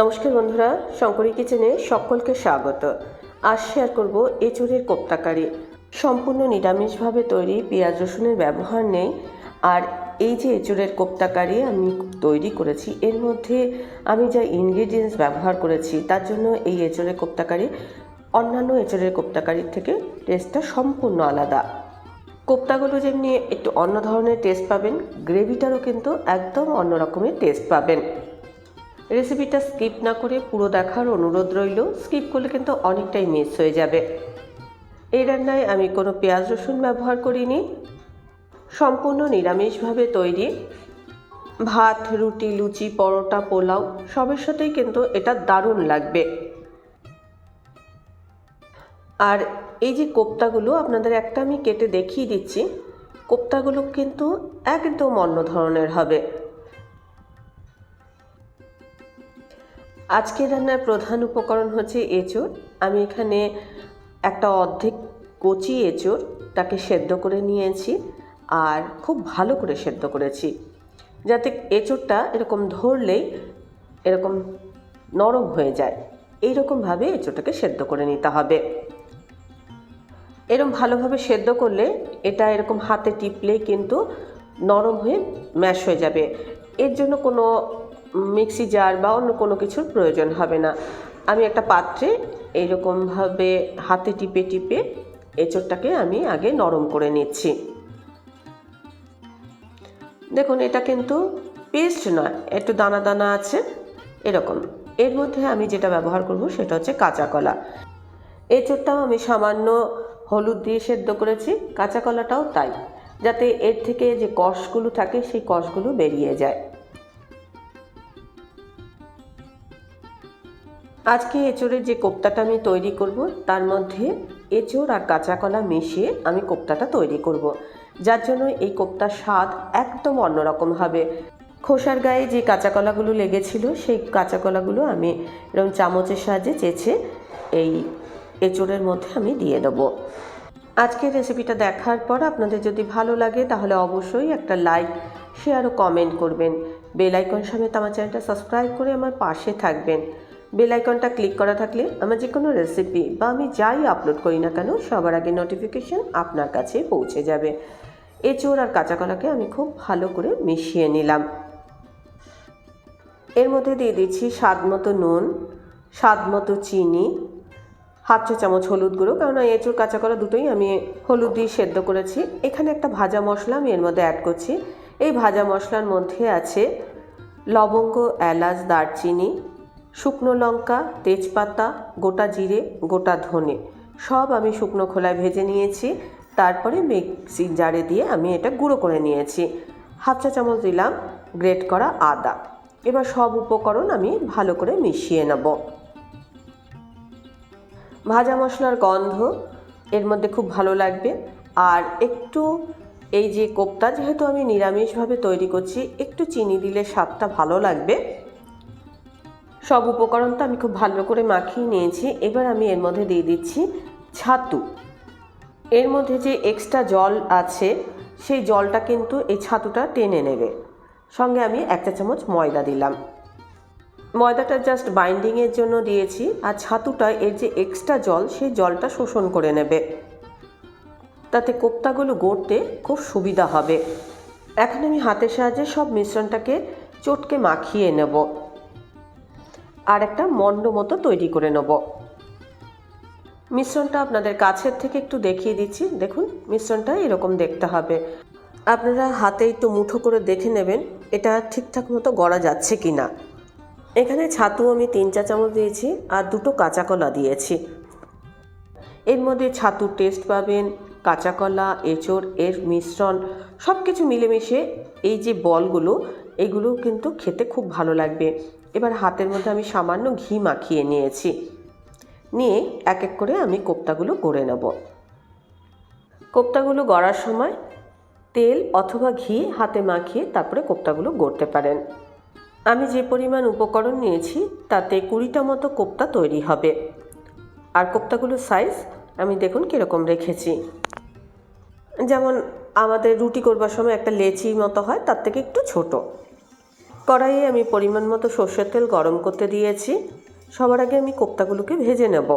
নমস্কার বন্ধুরা, শঙ্করী কিচেনে সকলকে স্বাগত। আজ শেয়ার করব এঁচুড়ের কোপ্তাকারি। সম্পূর্ণ নিরামিষভাবে তৈরি পেঁয়াজ রসুনের ব্যবহার নেই। আর এই যে এঁচুড়ের কোপ্তাকারি আমি তৈরি করেছি, এর মধ্যে আমি যা ইনগ্রিডিয়েন্টস ব্যবহার করেছি, তার জন্য এই এঁচুড়ের কোপ্তাকারি, অন্যান্য এঁচুড়ের কোপ্তাকারির থেকে টেস্টটা সম্পূর্ণ আলাদা। কোপ্তাগুলো যেমনি একটু অন্য ধরনের টেস্ট পাবেন গ্রেভিটারও কিন্তু একদম অন্য রকমের টেস্ট পাবেন। রেসিপিটা স্কিপ না করে পুরো দেখার অনুরোধ রইল। স্কিপ করলে কিন্তু অনেকটাই মিস হয়ে যাবে। এই রান্নায় আমি কোনো পেঁয়াজ রসুন ব্যবহার করিনি। সম্পূর্ণ নিরামিষভাবে তৈরি। ভাত, রুটি, লুচি, পরোটা, পোলাও, সবের সাথেই কিন্তু এটা দারুণ লাগবে। আর এই যে কোপ্তাগুলো, আপনাদের একটা আমি কেটে দেখিয়ে দিচ্ছি। কোপ্তাগুলো কিন্তু একদম অন্য ধরনের হবে। আজকের রান্নার প্রধান উপকরণ হচ্ছে এঁচোড়। আমি এখানে একটা অর্ধেক কচি এঁচোড় তাকে সেদ্ধ করে নিয়েছি আর খুব ভালো করে সেদ্ধ করেছি। যাতে এঁচোড়টা এরকম ধরলেই এরকম নরম হয়ে যায়। এই এইরকমভাবে এঁচোড়টাকে সেদ্ধ করে নিতে হবে। এরকম ভালোভাবে সেদ্ধ করলে এটা এরকম হাতে টিপলেই কিন্তু নরম হয়ে ম্যাশ হয়ে যাবে। এর জন্য কোনো মিক্সি জার বা অন্য কোনো কিছুর প্রয়োজন হবে না। আমি একটা পাত্রে এইরকমভাবে হাতে টিপে টিপে এঁচোড়টাকে আমি আগে নরম করে নিচ্ছি। দেখুন, এটা কিন্তু পেস্ট নয়, একটু দানা দানা আছে, এরকম। এর মধ্যে আমি যেটা ব্যবহার করব সেটা হচ্ছে কাঁচা কলা। এঁচোড়টাও আমি সামান্য হলুদ দিয়ে সেদ্ধ করেছি, কাঁচা কলাটাও তাই, যাতে এর থেকে যে কষগুলো থাকে সেই কষগুলো বেরিয়ে যায়। আজকে এঁচোড়ের যে কোপ্তাটা আমি তৈরি করব, তার মধ্যে এঁচোড় আর কাঁচা কলা মিশিয়ে আমি কোপ্তাটা তৈরি করব। যার জন্য এই কোপ্তার স্বাদ একদম অন্যরকম হবে। খোসার গায়ে যে কাঁচা কলাগুলো লেগেছিল, সেই কাঁচা কলাগুলো আমি এরকম চামচের সাহায্যে চেঁচে এই এঁচোড়ের মধ্যে আমি দিয়ে দেবো। আজকের রেসিপিটা দেখার পর আপনাদের যদি ভালো লাগে, তাহলে অবশ্যই একটা লাইক, শেয়ার ও কমেন্ট করবেন। বেল আইকন সমেত আমার চ্যানেলটা সাবস্ক্রাইব করে আমার পাশে থাকবেন। বেল আইকনটা ক্লিক করা থাকলে আমার যে কোনো রেসিপি বা আমি যাই আপলোড করি না কেন, সবার আগে নোটিফিকেশন আপনার কাছে পৌঁছে যাবে। এঁচোড় আর কাঁচা কলাকে আমি খুব ভালো করে মিশিয়ে নিলাম। এর মধ্যে দিয়ে দিচ্ছি স্বাদ মতো নুন, স্বাদ মতো চিনি, হাফ চা চামচ হলুদ গুঁড়ো কারণ এঁচুর কাঁচা কলা দুটোই আমি হলুদ দিয়ে সেদ্ধ করেছি। এখানে একটা ভাজা মশলা আমি এর মধ্যে অ্যাড করছি। এই ভাজা মশলার মধ্যে আছে লবঙ্গ, এলাচ, দারচিনি শুকনো লঙ্কা, তেজপাতা, গোটা জিরে, গোটা ধনে। সব আমি শুকনো খোলায় ভেজে নিয়েছি। তারপরে মিক্সি জারে দিয়ে আমি এটা গুঁড়ো করে নিয়েছি। হাফ চা চামচ দিলাম গ্রেট করা আদা। এবার সব উপকরণ আমি ভালো করে মিশিয়ে নেব। ভাজা মশলার গন্ধ এর মধ্যে খুব ভালো লাগবে। আর একটু এই যে কোপ্তা, যেহেতু আমি নিরামিষভাবে তৈরি করছি, একটু চিনি দিলে স্বাদটা ভালো লাগবে। সব উপকরণ তো আমি খুব ভালো করে মাখিয়ে নিয়েছি। এবার আমি এর মধ্যে দিয়ে দিচ্ছি ছাতু। এর মধ্যে যে এক্সট্রা জল আছে, সেই জলটা কিন্তু এই ছাতুটা টেনে নেবে। সঙ্গে আমি এক চা চামচ ময়দা দিলাম। ময়দাটা জাস্ট বাইন্ডিংয়ের জন্য দিয়েছি আর ছাতুটা এর যে এক্সট্রা জল, সেই জলটা শোষণ করে নেবে। তাতে কোপ্তাগুলো গড়তে খুব সুবিধা হবে। এখন আমি হাতের সাহায্যে সব মিশ্রণটাকে চটকে মাখিয়ে নেব। আর একটা মণ্ড মতো তৈরি করে নেব। মিশ্রণটা আপনাদের কাছের থেকে একটু দেখিয়ে দিচ্ছি। দেখুন, মিশ্রণটা এরকম দেখতে হবে। আপনারা হাতে একটু মুঠো করে দেখে নেবেন, এটা ঠিকঠাক মতো গড়া যাচ্ছে কি না এখানে ছাতু আমি তিন চা চামচ দিয়েছি আর দুটো কাঁচা কলা দিয়েছি। এর মধ্যে ছাতুর টেস্ট পাবেন, কাঁচা কলা, এঁচড়, এর মিশ্রণ সব কিছু মিলেমিশে এই যে বলগুলো, এগুলো কিন্তু খেতে খুব ভালো লাগবে। এবার হাতের মধ্যে আমি সামান্য ঘি মাখিয়ে নিয়েছি। নিয়ে এক এক করে আমি কোপ্তাগুলো গড়ে নেব। কোপ্তাগুলো গড়ার সময় তেল অথবা ঘি হাতে মাখিয়ে তারপরে কোপ্তাগুলো গড়তে পারেন। আমি যে পরিমাণ উপকরণ নিয়েছি, তাতে কুড়িটা মতো কোপ্তা তৈরি হবে। আর কোপ্তাগুলোর সাইজ আমি দেখুন কীরকম রেখেছি। যেমন আমাদের রুটি করবার সময় একটা লেচি মতো হয়, তার থেকে একটু ছোট। কড়াইয়ে আমি পরিমাণ মতো সর্ষের তেল গরম করতে দিয়েছি। সবার আগে আমি কোপ্তাগুলোকে ভেজে নেব।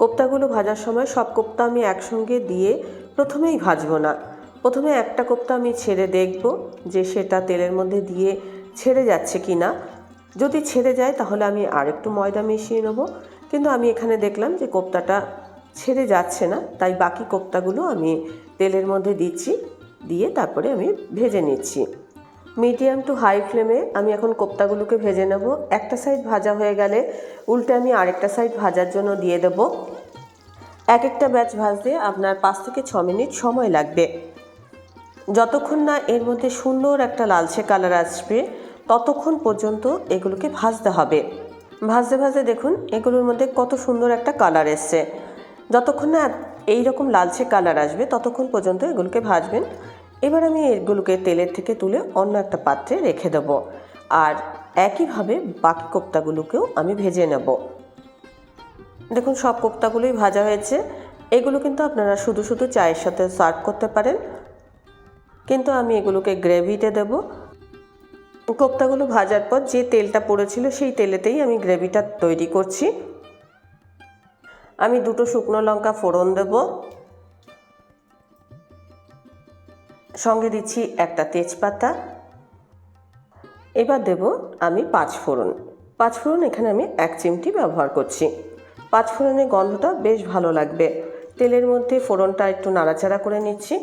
কোপ্তাগুলো ভাজার সময় সব কোপ্তা আমি একসঙ্গে দিয়ে প্রথমেই ভাজবো না। প্রথমে একটা কোপ্তা আমি ছেড়ে দেখব যে সেটা তেলের মধ্যে দিয়ে ছেড়ে যাচ্ছে কি না যদি ছেড়ে যায় তাহলে আমি আরেকটু ময়দা মিশিয়ে নেব। কিন্তু আমি এখানে দেখলাম যে কোপ্তাটা ছেড়ে যাচ্ছে না, তাই বাকি কোপ্তাগুলো আমি তেলের মধ্যে দিচ্ছি, দিয়ে তারপরে আমি ভেজে নিচ্ছি। মিডিয়াম টু হাই ফ্লেমে আমি এখন কোপ্তাগুলোকে ভেজে নেব। একটা সাইড ভাজা হয়ে গেলে উল্টে আমি আরেকটা সাইড ভাজার জন্য দিয়ে দেব। এক একটা ব্যাচ ভাজতে আপনার পাঁচ থেকে ছ মিনিট সময় লাগবে। যতক্ষণ না এর মধ্যে সুন্দর একটা লালচে কালার আসবে, ততক্ষণ পর্যন্ত এগুলোকে ভাজতে হবে। ভাজতে ভাজতে দেখুন, এগুলোর মধ্যে কত সুন্দর একটা কালার এসছে। যতক্ষণ না এই রকম লালচে কালার আসবে, ততক্ষণ পর্যন্ত এগুলোকে ভাজবেন। এবার আমি এগুলোকে তেলের থেকে তুলে অন্য একটা পাত্রে রেখে দেবো। আর একইভাবে বাকি কোপ্তাগুলোকেও আমি ভেজে নেব। দেখুন, সব কোপ্তাগুলোই ভাজা হয়েছে। এগুলো কিন্তু আপনারা শুধু শুধু চায়ের সাথে সার্ভ করতে পারেন। কিন্তু আমি এগুলোকে গ্রেভিতে দেব। কোপ্তাগুলো ভাজার পর যে তেলটা পড়েছিল সেই তেলেতেই আমি গ্রেভিটা তৈরি করছি। আমি দুটো শুকনো লঙ্কা ফোড়ন দেব। সঙ্গে দিচ্ছি একটা তেজপাতা। এবার দেব আমি পাঁচ ফোড়ন। পাঁচ ফোড়ন এখানে আমি এক চিমটি ব্যবহার করছি। পাঁচ ফোড়নের গন্ধটা বেশ ভালো লাগবে। তেলের মধ্যে ফোড়নটা একটু নাড়াচাড়া করে নিচ্ছি।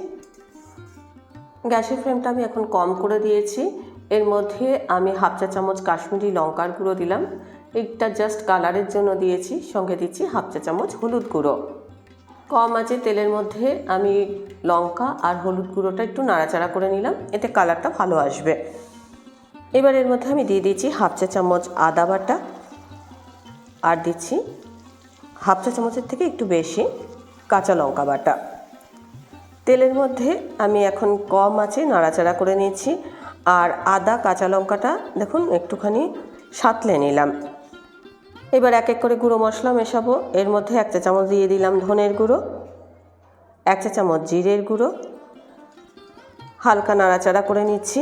গ্যাসের ফ্লেমটা আমি এখন কম করে দিয়েছি। এর মধ্যে আমি হাফ চা চামচ কাশ্মীরি লঙ্কার গুঁড়ো দিলাম। এটা জাস্ট কালারের জন্য দিয়েছি। সঙ্গে দিচ্ছি হাফ চা চামচ হলুদ গুঁড়ো। কম আছে তেলের মধ্যে আমি লঙ্কা আর হলুদ গুঁড়োটা একটু নাড়াচাড়া করে নিলাম, এতে কালারটা ভালো আসবে। এবার এর মধ্যে আমি দিয়ে দিচ্ছি হাফ চা চামচ আদা বাটা, আর দিচ্ছি হাফ চা চামচের থেকে একটু বেশি কাঁচা লঙ্কা বাটা। তেলের মধ্যে আমি এখন কম আছে নাড়াচাড়া করে নিয়েছি, আর আদা কাঁচা লঙ্কাটা দেখুন একটুখানি সাতলে নিলাম। এবার এক এক করে গুঁড়ো মশলা মেশাবো। এর মধ্যে এক চা চামচ দিয়ে দিলাম ধনের গুঁড়ো, এক চা চামচ জিরের গুঁড়ো। হালকা নাড়াচাড়া করে নিচ্ছি।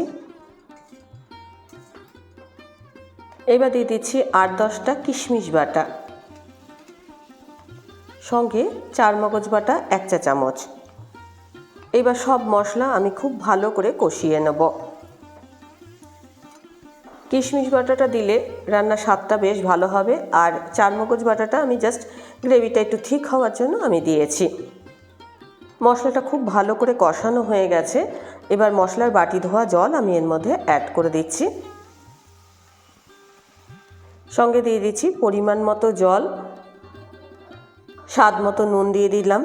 এবার দিয়ে দিচ্ছি আট দশটা কিশমিশ বাটা। সঙ্গে চার মগজ বাটা এক চা চামচ। এবার সব মশলা আমি খুব ভালো করে কষিয়ে নেব। কিশমিশ বাটাটা দিলে রান্নার স্বাদটা বেশ ভালো হবে আর চারমগজ বাটাটা আমি জাস্ট গ্রেভিটা একটু ঠিক হওয়ার জন্য আমি দিয়েছি। মশলাটা খুব ভালো করে কষানো হয়ে গেছে। এবার মশলার বাটি ধোয়া জল আমি এর মধ্যে অ্যাড করে দিচ্ছি। সঙ্গে দিয়ে দিচ্ছি পরিমাণ মতো জল। স্বাদ মতো নুন দিয়ে দিলাম।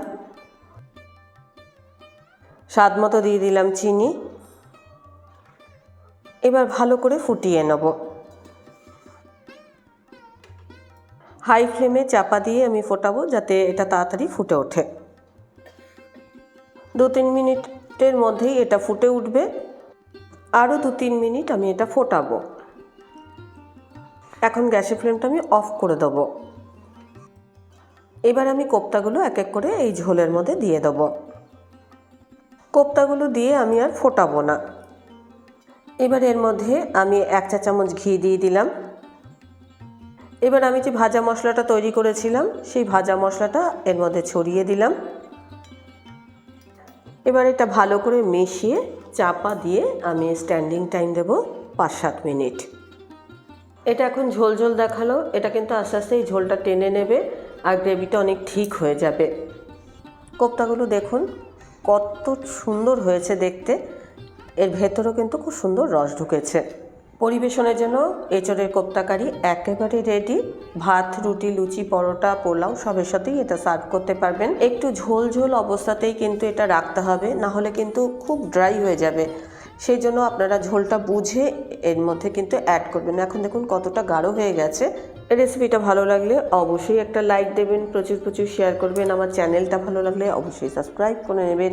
স্বাদ মতো দিয়ে দিলাম চিনি। এবার ভালো করে ফুটিয়ে নেব। হাই ফ্লেমে চাপা দিয়ে আমি ফোটাবো যাতে এটা তাড়াতাড়ি ফুটে ওঠে। দু তিন মিনিটের মধ্যেই এটা ফুটে উঠবে। আরও দু তিন মিনিট আমি এটা ফোটাবো। এখন গ্যাসের ফ্লেমটা আমি অফ করে দেবো। এবার আমি কোপ্তাগুলো এক এক করে এই ঝোলের মধ্যে দিয়ে দেবো। কোপ্তাগুলো দিয়ে আমি আর ফোটাবো না। এবার এর মধ্যে আমি এক চা চামচ ঘি দিয়ে দিলাম। এবার আমি যে ভাজা মশলাটা তৈরি করেছিলাম, সেই ভাজা মশলাটা এর মধ্যে ছড়িয়ে দিলাম। এবার এটা ভালো করে মিশিয়ে চাপা দিয়ে আমি স্ট্যান্ডিং টাইম দেব পাঁচ সাত মিনিট। এটা এখন ঝোল ঝোল দেখাল, এটা কিন্তু আস্তে আস্তে এই ঝোলটা টেনে নেবে আর গ্রেভিটা অনেক ঠিক হয়ে যাবে। কোপ্তাগুলো দেখুন, কত সুন্দর হয়েছে দেখতে। এর ভেতরেও কিন্তু খুব সুন্দর রস ঢুকেছে। পরিবেশনের জন্য এঁচড়ের কোপ্তাকারি একেবারে রেডি ভাত, রুটি, লুচি, পরোটা, পোলাও সবের সাথেই এটা সার্ভ করতে পারবেন। একটু ঝোল ঝোল অবস্থাতেই কিন্তু এটা রাখতে হবে, না হলে কিন্তু খুব ড্রাই হয়ে যাবে। সেই জন্য আপনারা ঝোলটা বুঝে এর মধ্যে কিন্তু অ্যাড করবেন। এখন দেখুন কতটা গাঢ় হয়ে গেছে। রেসিপিটা ভালো লাগলে অবশ্যই একটা লাইক দেবেন, প্রচুর প্রচুর শেয়ার করবেন। আমার চ্যানেলটা ভালো লাগলে অবশ্যই সাবস্ক্রাইব করে নেবেন।